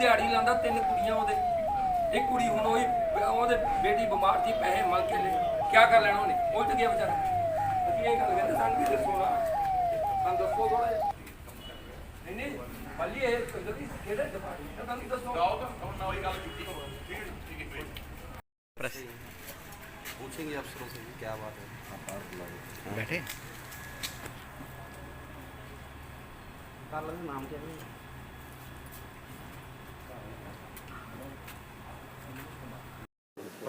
ਦਿਹਾੜੀ ਲਾਂਦਾ ਤਿੰਨ ਕੁੜੀਆਂ ਉਹਦੇ ਇੱਕ ਕੁੜੀ ਹੁਣ ਉਹੀ ਉਹਦੇ ਬੇਟੀ ਬਿਮਾਰ ਸੀ ਪੈਸੇ ਮੰਗ ਕੇ ਲੈ ਕੀ ਕਰ ਲੈਣਾ ਉਹਨੇ ਉਲਟ ਗਿਆ ਵਿਚਾਰਾ ਅਸੀਂ ਇਹ ਗੱਲ ਕਹਿੰਦੇ ਸਾਨੂੰ ਵੀ ਦੱਸੋ ਨਾ ਸਾਨੂੰ ਦੱਸੋ ਥੋੜਾ ਜਿਹਾ ਨਹੀਂ ਨਹੀਂ ਮੱਲੀ ਇਹ ਜਲਦੀ ਕਿਹੜੇ ਡਿਪਾਰਟਮੈਂਟ ਦਾ ਨਹੀਂ ਦੱਸੋ पूछेंगे अफसरों से भी क्या बात है बैठे नाम क्या है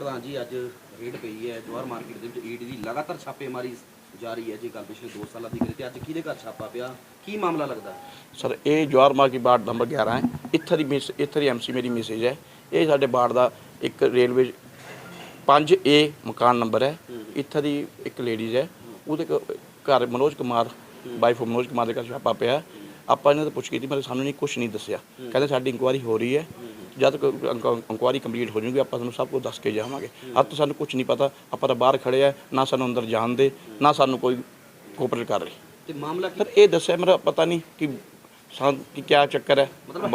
ਪ੍ਰਧਾਨ ਜੀ ਅੱਜ ਰੇਡ ਪਈ ਹੈ ਜਵਾਰ ਮਾਰਕੀਟ ਦੇ ਵਿੱਚ ਈਡੀ ਦੀ ਲਗਾਤਾਰ ਛਾਪੇਮਾਰੀ ਜਾਰੀ ਹੈ ਜੇ ਗੱਲ ਪਿਛਲੇ 2 ਸਾਲਾਂ ਦੀ ਕਰੇ ਤੇ ਅੱਜ ਕਿਹਦੇ ਘਰ ਛਾਪਾ ਪਿਆ? ਕੀ ਮਾਮਲਾ ਲੱਗਦਾ? ਸਰ ਇਹ ਜਵਾਰ ਮਾਰਕੀ ਬਾੜ ਨੰਬਰ 11 ਹੈ। ਇੱਥੇ ਦੀ ਮਿਸ ਇੱਥੇ ਦੀ ਐਮਸੀ ਮੇਰੀ ਮੈਸੇਜ ਹੈ। ਇਹ ਸਾਡੇ ਬਾੜ ਦਾ ਇੱਕ ਰੇਲਵੇ 5A ਮਕਾਨ ਨੰਬਰ ਹੈ। ਇੱਥੇ ਦੀ ਇੱਕ ਲੇਡੀਜ਼ ਹੈ। ਉਹਦੇ ਘਰ ਮਨੋਜ ਕੁਮਾਰ ਵਾਈਫ ਮਨੋਜ ਕੁਮਾਰ ਦੇ ਘਰ ਛਾਪਾ ਪਿਆ। ਆਪਾਂ ਇਹਨਾਂ ਤੋਂ ਪੁੱਛ ਕੀਤੀ ਪਰ ਸਾਨੂੰ ਨਹੀਂ ਕੁਝ ਨਹੀਂ ਦੱਸਿਆ। ਕਹਿੰਦੇ ਸਾਡੀ ਇਨਕੁਆਇਰੀ ਹੋ ਰਹੀ ਹੈ। ਜਦ ਇਨਕੁਆਇਰੀ ਕੰਪਲੀਟ ਹੋ ਜੂਗੀ ਆਪਾਂ ਤੁਹਾਨੂੰ ਸਭ ਕੁਝ ਦੱਸ ਕੇ ਜਾਵਾਂਗੇ। ਅੱਜ ਤੋਂ ਸਾਨੂੰ ਕੁਝ ਨਹੀਂ ਪਤਾ ਆਪਾਂ ਤਾਂ ਬਾਹਰ ਖੜੇ ਆ ਨਾ ਸਾਨੂੰ ਅੰਦਰ ਜਾਣ ਦੇ ਨਾ ਸਾਨੂੰ ਕੋਈ ਕੋਆਪਰੇਟ ਕਰ ਰਹੀ। ਤੇ ਮਾਮਲਾ ਕੀ ਸਰ ਇਹ ਦੱਸਿਆ ਮੇਰਾ ਪਤਾ ਨਹੀਂ ਕਿ ਸਾਂ ਕਿ ਕੀ ਚੱਕਰ ਹੈ। ਮਤਲਬ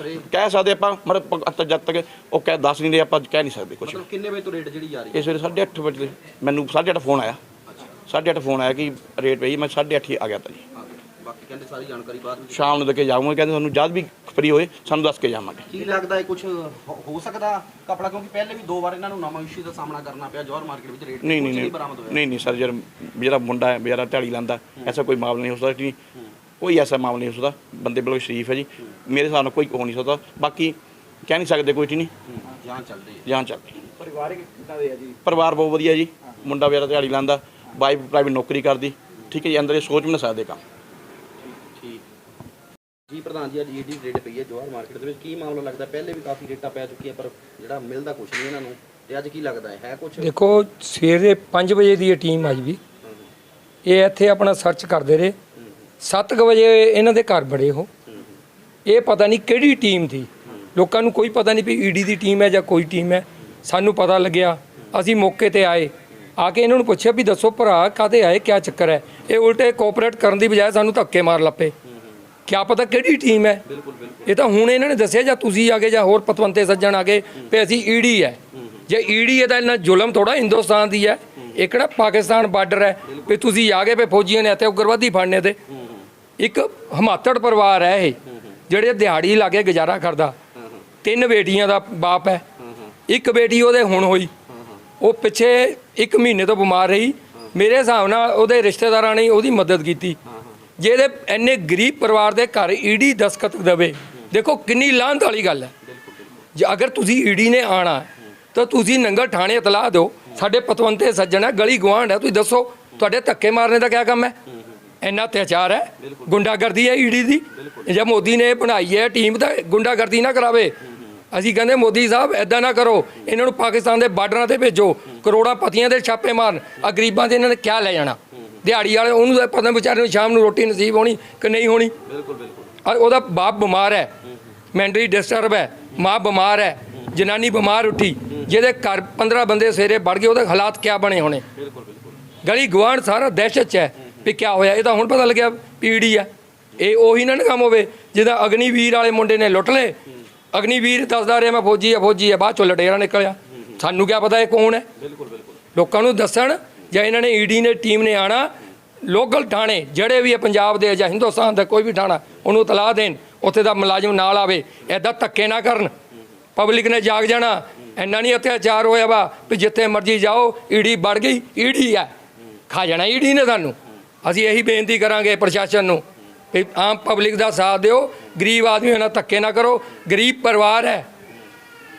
ਰਹੇ। ਕਹਿ ਸਕਦੇ ਆਪਾਂ ਮਤਲਬ ਜਦ ਤੱਕ ਉਹ ਕਹਿ ਦੱਸ ਨਹੀਂ ਰਹੇ ਆਪਾਂ ਕਹਿ ਨਹੀਂ ਸਕਦੇ ਕੁਝ ਮਤਲਬ ਕਿੰਨੇ ਵਜੇ ਤੋਂ ਰੇਡ ਜਿਹੜੀ ਜਾ ਰਹੀ ਹੈ? ਇਸ ਵੇਲੇ 8:30 ਵਜੇ ਮੈਨੂੰ 8:30 ਫੋਨ ਆਇਆ। 8:30 ਫੋਨ ਆਇਆ ਕਿ ਰੇਟ ਪਈ ਮੈਂ 8:30 ਹੀ ਆ ਗਿਆ ਤਾਂ ਜੀ। ਕਹਿੰਦੇ ਸਾਰੀ ਜਾਣਕਾਰੀ ਬਾਅਦ ਵਿੱਚ ਸ਼ਾਮ ਨੂੰ ਦੇ ਕੇ ਜਾਵਾਂਗੇ ਕਹਿੰਦੇ ਤੁਹਾਨੂੰ ਜਦ ਵੀ ਫਰੀ ਹੋਏ ਸਾਨੂੰ ਦੱਸ ਕੇ ਜਾਵਾਂਗੇ। ਕੀ ਲੱਗਦਾ ਹੈ ਕੁਝ ਹੋ ਸਕਦਾ ਕਪੜਾ? ਕਿਉਂਕਿ ਪਹਿਲੇ ਵੀ ਦੋ ਵਾਰ ਇਹਨਾਂ ਨੂੰ ਨਵਾਂ ਇਸ਼ੂ ਦਾ ਸਾਹਮਣਾ ਕਰਨਾ ਪਿਆ ਜਵਾਰ ਮਾਰਕੀਟ ਵਿੱਚ ਰੇਡ ਨਹੀਂ ਨਹੀਂ ਨਹੀਂ ਬਰਾਮਦ ਹੋਇਆ। ਨਹੀਂ ਨਹੀਂ ਸਰ ਜਿਹੜਾ ਜਿਹੜਾ ਮੁੰਡਾ ਹੈ ਜਿਹੜਾ ਢਾੜੀ ਲਾਂਦਾ ਐਸਾ ਕੋਈ ਮਾਮਲਾ ਨਹੀਂ ਹੋ ਸਕਦਾ ਕਿ ਕੋਈ ਐਸਾ ਮਾਮਲਾ ਨਹੀਂ ਹੋ ਸਕਦਾ ਬੰਦੇ ਬਿਲਕੁਲ ਸ਼ਰੀਫ ਹੈ ਜੀ। ਮੇਰੇ ਹਿਸਾਬ ਨਾਲ ਕੋਈ ਹੋ ਨਹੀਂ ਸਕਦਾ ਬਾਕੀ ਕਹਿ ਨਹੀਂ ਸਕਦੇ ਕੋਈ ਚੀਜ਼ ਨਹੀਂ। ਜਾਂਚ ਚੱਲਦੀ ਹੈ। ਜਾਨ ਚੱਲਦੀ ਪਰਿਵਾਰਿਕ ਕਿੱਦਾਂ ਦੇ ਆ ਜੀ? ਪਰਿਵਾਰ ਬਹੁਤ ਵਧੀਆ ਜੀ। ਮੁੰਡਾ ਵਿਚਾਰਾ ਦਿਹਾੜੀ ਲਾਂਦਾ ਵਾਈਫ ਪ੍ਰਾਈਵੇਟ ਨੌਕਰੀ ਕਰਦੀ ਠੀਕ ਹੈ ਜੀ ਅੰਦਰ ਇਹ ਸੋਚ ਵੀ ਨਾ ਸਕਦੇ ਕੰਮ। ਜੀ ਪ੍ਰਧਾਨ ਜੀ ਅੱਜ ਈਡੀ ਰੇਡ ਪਈ ਹੈ ਜਵਾਹਰ ਮਾਰਕੀਟ ਦੇ ਵਿੱਚ ਕੀ ਮਾਮਲਾ ਲੱਗਦਾ? ਪਹਿਲੇ ਵੀ ਕਾਫੀ ਰੇਟਾਂ ਪੈ ਚੁੱਕੀਆਂ ਪਰ ਜਿਹੜਾ ਮਿਲਦਾ ਕੁਝ ਨਹੀਂ ਇਹਨਾਂ ਨੂੰ ਤੇ ਅੱਜ ਕੀ ਲੱਗਦਾ ਹੈ? ਹੈ ਕੁਝ ਦੇਖੋ ਸਵੇਰੇ 5 ਵਜੇ ਦੀ ਇਹ ਟੀਮ ਆਈ ਵੀ। ਇਹ ਇੱਥੇ ਆਪਣਾ ਸਰਚ ਕਰਦੇ ਰਹੇ। 7 ਵਜੇ ਇਹਨਾਂ ਦੇ ਘਰ ਬੜੇ ਹੋ। ਇਹ ਪਤਾ ਨਹੀਂ ਕਿਹੜੀ ਟੀਮ ਸੀ ਲੋਕਾਂ ਨੂੰ ਕੋਈ ਪਤਾ ਨਹੀਂ ਵੀ ਈਡੀ ਦੀ ਟੀਮ ਹੈ ਜਾਂ ਕੋਈ ਟੀਮ ਹੈ। ਸਾਨੂੰ ਪਤਾ ਲੱਗਿਆ। ਅਸੀਂ ਮੌਕੇ ਤੇ ਆਏ। ਆ ਕੇ ਇਹਨਾਂ ਨੂੰ ਪੁੱਛਿਆ ਵੀ ਦੱਸੋ ਭਰਾ ਕਾਹਦੇ ਆਏ ਕਿਆ ਚੱਕਰ ਹੈ? ਇਹ ਉਲਟੇ ਕੋਆਪਰੇਟ ਕਰਨ ਦੀ ਬਜਾਏ ਸਾਨੂੰ ਧੱਕੇ ਮਾਰ ਲੱਪੇ ਕਿਆ ਪਤਾ ਕਿਹੜੀ ਟੀਮ ਹੈ। ਇਹ ਤਾਂ ਹੁਣ ਇਹਨਾਂ ਨੇ ਦੱਸਿਆ ਜਾਂ ਤੁਸੀਂ ਆ ਗਏ ਜਾਂ ਹੋਰ ਪਤਵੰਤੇ ਸੱਜਣ ਆ ਗਏ ਵੀ ਅਸੀਂ ਈਡੀ ਹੈ। ਜੇ ਈਡੀ ਹੈ ਤਾਂ ਇਹਨਾਂ ਜ਼ੁਲਮ ਥੋੜਾ ਹਿੰਦੁਸਤਾਨ ਦੀ ਹੈ। ਇਹ ਕਿਹੜਾ ਪਾਕਿਸਤਾਨ ਬਾਰਡਰ ਹੈ। ਵੀ ਤੁਸੀਂ ਆ ਗਏ ਵੀ ਫੌਜੀਆਂ ਨੇ ਇੱਥੇ ਉਗਰਵਾਦੀ ਫੜਨੇ ਤੇ। ਇੱਕ ਹਮਾਤੜ ਪਰਿਵਾਰ ਹੈ ਇਹ ਜਿਹੜੇ ਦਿਹਾੜੀ ਲਾ ਕੇ ਗੁਜ਼ਾਰਾ ਕਰਦਾ। ਤਿੰਨ ਬੇਟੀਆਂ ਦਾ ਬਾਪ ਹੈ। ਇੱਕ ਬੇਟੀ ਉਹਦੇ ਹੁਣ ਹੋਈ। ਉਹ ਪਿੱਛੇ ਇੱਕ ਮਹੀਨੇ ਤੋਂ ਬਿਮਾਰ ਰਹੀ। ਮੇਰੇ ਹਿਸਾਬ ਨਾਲ ਉਹਦੇ ਰਿਸ਼ਤੇਦਾਰਾਂ ਨੇ ਉਹਦੀ ਮਦਦ ਕੀਤੀ। ਜਿਹਦੇ ਇਹਦੇ ਇੰਨੇ ਗਰੀਬ ਪਰਿਵਾਰ ਦੇ ਘਰ ਈਡੀ ਦਸਖਤ ਦੇਵੇ, ਦੇਖੋ ਕਿੰਨੀ ਲਾਂਤ ਵਾਲੀ ਗੱਲ ਹੈ। ਜੇ ਅਗਰ ਤੁਸੀਂ ਈਡੀ ਨੇ ਆਣਾ, ਤਾਂ ਤੁਸੀਂ ਨੰਗਲ ਥਾਣੇ ਇਤਲਾਹ ਦਿਓ, ਸਾਡੇ ਪਤਵੰਤੇ ਸੱਜਣ ਹੈ, ਗਲੀ ਗਵਾਂਢ ਹੈ, ਤੁਸੀਂ ਦੱਸੋ, ਤੁਹਾਡੇ ਧੱਕੇ ਮਾਰਨੇ ਦਾ ਕੀ ਕੰਮ ਹੈ? ਇੰਨਾ ਅਤਿਆਚਾਰ ਹੈ, ਗੁੰਡਾਗਰਦੀ ਹੈ ਈਡੀ ਦੀ। ਜੇ ਮੋਦੀ ਨੇ ਬਣਾਈ ਹੈ ਟੀਮ ਤਾਂ ਗੁੰਡਾਗਰਦੀ ਨਾ ਕਰਾਵੇ। ਅਸੀਂ ਕਹਿੰਦੇ ਮੋਦੀ ਸਾਹਿਬ ਐਦਾਂ ਨਾ ਕਰੋ, ਇਹਨਾਂ ਨੂੰ ਪਾਕਿਸਤਾਨ ਦੇ ਬਾਰਡਰਾਂ ਤੇ ਭੇਜੋ, ਕਰੋੜਾਂ ਪਤੀਆਂ ਦੇ ਛਾਪੇ ਮਾਰਨ ਆ ਗਰੀਬਾਂ ਦੇ ਇਹਨਾਂ ਨੇ ਕਿਆ ਲੈ ਜਾਣਾ? ਦਿਹਾੜੀ ਵਾਲੇ ਉਹਨੂੰ ਤਾਂ ਪਤਾ ਵਿਚਾਰੇ ਨੂੰ ਸ਼ਾਮ ਨੂੰ ਰੋਟੀ ਨਸੀਬ ਹੋਣੀ ਕਿ ਨਹੀਂ ਹੋਣੀ। ਬਿਲਕੁਲ ਬਿਲਕੁਲ। ਉਹਦਾ ਬਾਪ ਬਿਮਾਰ ਹੈ। ਮੈਂਟਲੀ ਡਿਸਟਰਬ ਹੈ। ਮਾਂ ਬਿਮਾਰ ਹੈ। ਜਨਾਨੀ ਬਿਮਾਰ ਉੱਠੀ। ਜਿਹਦੇ ਘਰ 15 ਬੰਦੇ ਸਵੇਰੇ ਵੜ ਗਏ ਉਹਦੇ ਹਾਲਾਤ ਕਿਆ ਬਣੇ ਹੋਣੇ? ਬਿਲਕੁਲ ਬਿਲਕੁਲ। ਗਲੀ ਗਵਾਂਢ ਸਾਰਾ ਦਹਿਸ਼ਤ ਚ ਹੈ ਵੀ ਕਿਆ ਹੋਇਆ। ਇਹ ਤਾਂ ਹੁਣ ਪਤਾ ਲੱਗਿਆ ਪੀੜੀ ਆ। ਇਹ ਉਹੀ ਨਾ ਕੰਮ ਹੋਵੇ ਜਿਹਦਾ ਅਗਨੀਵੀਰ ਵਾਲੇ ਮੁੰਡੇ ਨੇ ਲੁੱਟ ਲਏ। ਅਗਨੀਵੀਰ ਦੱਸਦਾ ਰਿਹਾ ਮੈਂ ਫੌਜੀ ਆ ਫੌਜੀ ਆ। ਬਾਅਦ ਚੋਂ ਲਟੇਰਾ ਨਿਕਲਿਆ। ਸਾਨੂੰ ਕਿਆ ਪਤਾ ਇਹ ਕੌਣ ਹੈ? ਬਿਲਕੁਲ ਬਿਲਕੁਲ। ਲੋਕਾਂ ਨੂੰ ਦੱਸਣ ਜਾਂ ਇਹਨਾਂ ਨੇ ਈਡੀ ਨੇ ਟੀਮ ਨੇ ਆਣਾ ਲੋਕਲ ਥਾਣੇ, ਜਿਹੜੇ ਵੀ ਹੈ ਪੰਜਾਬ ਦੇ ਜਾਂ ਹਿੰਦੁਸਤਾਨ ਦਾ ਕੋਈ ਵੀ ਥਾਣਾ, ਉਹਨੂੰ ਤਲਾਹ ਦੇਣ, ਉੱਥੇ ਦਾ ਮੁਲਾਜ਼ਮ ਨਾਲ ਆਵੇ ਐਦਾਂ ਧੱਕੇ ਨਾ ਕਰਨ। ਪਬਲਿਕ ਨੇ ਜਾਗ ਜਾਣਾ, ਇੰਨਾ ਨਹੀਂ ਅਤਿਆਚਾਰ ਹੋਇਆ ਵਾ ਵੀ ਜਿੱਥੇ ਮਰਜ਼ੀ ਜਾਓ, ਈਡੀ ਵੜ ਗਈ, ਈਡੀ ਹੈ ਖਾ ਜਾਣਾ ਈਡੀ ਨੇ ਸਾਨੂੰ। ਅਸੀਂ ਇਹੀ ਬੇਨਤੀ ਕਰਾਂਗੇ ਪ੍ਰਸ਼ਾਸਨ ਨੂੰ ਵੀ ਆਮ ਪਬਲਿਕ ਦਾ ਸਾਥ ਦਿਓ, ਗਰੀਬ ਆਦਮੀ ਨਾਲ ਧੱਕੇ ਨਾ ਕਰੋ, ਗਰੀਬ ਪਰਿਵਾਰ ਹੈ,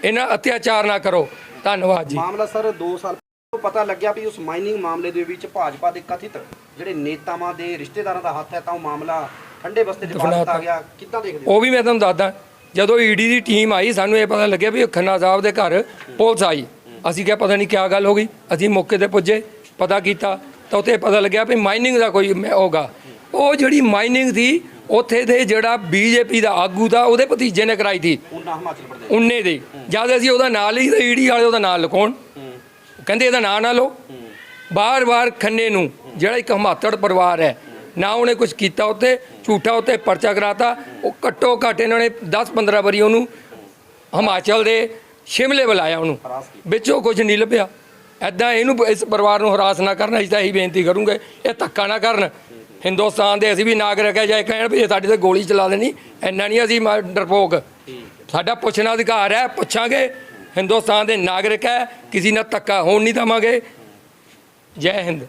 ਇਹਨਾਂ ਅਤਿਆਚਾਰ ਨਾ ਕਰੋ। ਧੰਨਵਾਦ ਜੀ। ਮਾਮਲਾ ਸਰ 2 ਸਾਲ ਪਤਾ ਲੱਗਿਆ ਵੀ ਉਸ ਮਾਈਨਿੰਗ ਮਾਮਲੇ ਦੇ ਵਿੱਚ ਭਾਜਪਾ ਦੇ ਕਥਿਤ ਜਿਹੜੇ ਨੇਤਾਵਾਂ ਦੇ ਰਿਸ਼ਤੇਦਾਰਾਂ ਦਾ ਹੱਥ ਹੈ ਤਾਂ ਉਹ ਮਾਮਲਾ ਠੰਡੇ ਬਸਤੇ ਪਾ ਦਿੱਤਾ ਗਿਆ। ਕਿੱਦਾਂ ਦੇਖਦੇ ਹੋ? ਉਹ ਵੀ ਮੈਂ ਤੁਹਾਨੂੰ ਦੱਸਦਾ ਜਦੋਂ ਈਡੀ ਦੀ ਟੀਮ ਆਈ ਸਾਨੂੰ ਇਹ ਪਤਾ ਲੱਗਿਆ ਵੀ ਖੰਨਾ ਸਾਹਿਬ ਦੇ ਘਰ ਪੁਲਿਸ ਆਈ। ਅਸੀਂ ਕਿਹਾ ਪਤਾ ਨਹੀਂ ਕੀ ਗੱਲ ਹੋ ਗਈ। ਅਸੀਂ ਮੌਕੇ ਤੇ ਪੁੱਜੇ ਪਤਾ ਕੀਤਾ ਤਾਂ ਉੱਥੇ ਪਤਾ ਲੱਗਿਆ ਵੀ ਮਾਈਨਿੰਗ ਦਾ ਕੋਈ ਹੋਗਾ ਉਹ ਜਿਹੜੀ ਮਾਈਨਿੰਗ ਸੀ ਉੱਥੇ ਦੇ ਜਿਹੜਾ ਬੀਜੇਪੀ ਦਾ ਆਗੂ ਦਾ ਉਹਦੇ ਭਤੀਜੇ ਨੇ ਕਰਾਈ ਸੀ। ਉਹਨਾਂ ਹਿਮਾਚਲ ਪ੍ਰਦੇਸ਼। ਉਨੇ ਦੇ। ਜਦ ਅਸੀਂ ਉਹਦਾ ਨਾਂ ਲਈ ਤਾਂ ਈਡੀ ਵਾਲੇ ਉਹਦਾ ਨਾਂ ਲਿਖਾਉਣ। ਕਹਿੰਦੇ ਇਹਦਾ ਨਾਂ ਨਾ ਲਓ। ਬਾਰ-ਬਾਰ ਖੰਨੇ ਨੂੰ ਜਿਹੜਾ ਇੱਕ ਹਮਾਤੜ ਪਰਿਵਾਰ ਹੈ ਨਾ ਉਹਨੇ ਕੁਝ ਕੀਤਾ ਉੱਤੇ ਝੂਠਾ ਉੱਤੇ ਪਰਚਾ ਕਰਾਤਾ ਉਹ ਘੱਟੋ ਘੱਟ ਇਹਨਾਂ ਨੇ 10 15 ਵਾਰੀ ਉਹਨੂੰ ਹਿਮਾਚਲ ਦੇ ਸ਼ਿਮਲੇ ਬੁਲਾਇਆ ਉਹਨੂੰ। ਵਿੱਚੋਂ ਕੁਝ ਨਹੀਂ ਲੱਭਿਆ। ਐਦਾਂ ਇਹਨੂੰ ਇਸ ਪਰਿਵਾਰ ਨੂੰ ਹਰਾਸ ਨਾ ਕਰਨ ਅਸੀਂ ਤਾਂ ਇਹੀ ਬੇਨਤੀ ਕਰੂੰਗੇ ਇਹ ਧੱਕਾ ਨਾ ਕਰਨ। ਹਿੰਦੁਸਤਾਨ ਦੇ ਅਸੀਂ ਵੀ ਨਾਗਰਿਕ ਹੈ ਜਾਂ ਕਹਿਣ ਵੀ ਸਾਡੇ ਤੇ ਗੋਲੀ ਚਲਾ ਦੇਣੀ ਇੰਨਾ ਨਹੀਂ ਅਸੀਂ ਡਰਪੋਕ। ਸਾਡਾ ਪੁੱਛਣਾ ਅਧਿਕਾਰ ਹੈ ਪੁੱਛਾਂਗੇ। ਹਿੰਦੁਸਤਾਨ ਦੇ ਨਾਗਰਿਕ ਹੈ ਕਿਸੇ ਨਾਲ ਧੱਕਾ ਹੋਣ ਨਹੀਂ ਦਵਾਂਗੇ। ਜੈ ਹਿੰਦ।